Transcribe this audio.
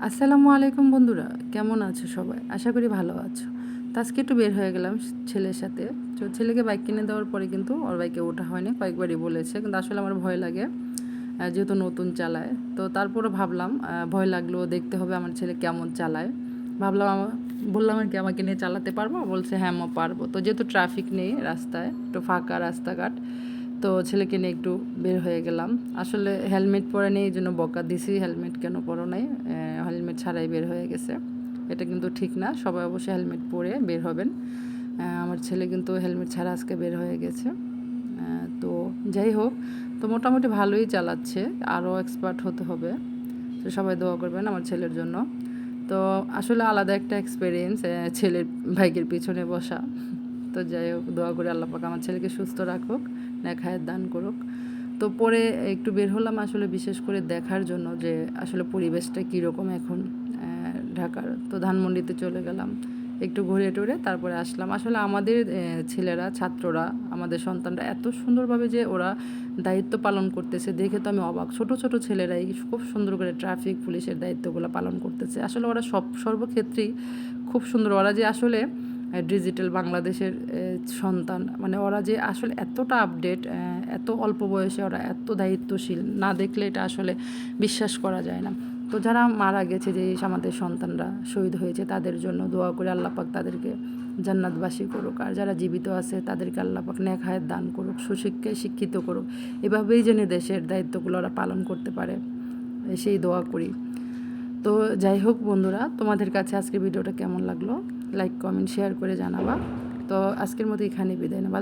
আসসালামু আলাইকুম বন্ধুরা, কেমন আছো সবাই? আশা করি ভালো আছো। তো আজকে একটু বের হয়ে গেলাম ছেলের সাথে। তো ছেলেকে বাইক কিনে দেওয়ার পরে কিন্তু ওর বাইকে ওঠা হয়নি, কয়েকবারই বলেছে। কিন্তু আসলে আমার ভয় লাগে যেহেতু নতুন চালায়। তো তারপরে ভাবলাম ভয় লাগল, দেখতে হবে আমার ছেলে কেমন চালায়। ভাবলাম আমা- বললাম আর কি, আমাকে নিয়ে চালাতে পারব? বলছে হ্যাঁ মা, পারব। তো যেহেতু ট্রাফিক নেই রাস্তায়, একটু ফাঁকা রাস্তাঘাট, তো ছেলেকে নিয়ে একটু বের হয়ে গেলাম। আসলে হেলমেট পরে নেই, এই জন্য বকা দিছি। হেলমেট কেন পরো নাই? হেলমেট ছাড়াই বের হয়ে গেছে। এটা কিন্তু ঠিক না, সবাই অবশ্যই হেলমেট পরে বের হবেন। আমার ছেলে কিন্তু হেলমেট ছাড়া আজকে বের হয়ে গেছে। তো যাই হোক, তো মোটামুটি ভালোই চালাচ্ছে, আরও এক্সপার্ট হতে হবে। তো সবাই দোয়া করবেন আমার ছেলের জন্য। তো আসলে আলাদা একটা এক্সপিরিয়েন্স ছেলের বাইকের পিছনে বসা। তো যাই হোক, দোয়া করে আল্লাহ পাক আমার ছেলেকে সুস্থ রাখুক নেখায়ের দান করুক। তো পরে একটু বের হলাম আসলে বিশেষ করে দেখার জন্য যে আসলে পরিবেশটা কীরকম এখন ঢাকার। তো ধানমন্ডিতে চলে গেলাম একটু ঘুরে টুরে, তারপরে আসলাম। আসলে আমাদের ছেলেরা, ছাত্ররা, আমাদের সন্তানরা এত সুন্দরভাবে যে ওরা দায়িত্ব পালন করতেছে, দেখে তো আমি অবাক। ছোট ছোট ছেলেরাই খুব সুন্দর করে ট্রাফিক, পুলিশের দায়িত্বগুলো পালন করতেছে। আসলে ওরা সব, সর্বক্ষেত্রেই খুব সুন্দর। ওরা যে আসলে ডিজিটাল বাংলাদেশের সন্তান। মানে ওরা যে আসলে এতটা আপডেট এত অল্প বয়সে ওরা এত দায়িত্বশীল, না দেখলে এটা আসলে বিশ্বাস করা যায় না। তো যারা মারা গেছে, যে আমাদের সন্তানরা শহীদ হয়েছে, তাদের জন্য দোয়া করে আল্লাপাক তাদেরকে জান্নাতবাসী করুক। আর যারা জীবিত আছে, তাদেরকে আল্লাপাক নেখায়ের দান করুক সুশিক্ষায় শিক্ষিত করুক। এভাবেই যেন দেশের দায়িত্বগুলো ওরা পালন করতে পারে সেই দোয়া করি। তো যাই হোক বন্ধুরা, তোমাদের কাছে আজকের ভিডিওটা কেমন লাগল? লাইক কমেন্ট শেয়ার করে জানাবা। তো আজকের মতো এখানে বিদায় নেবা।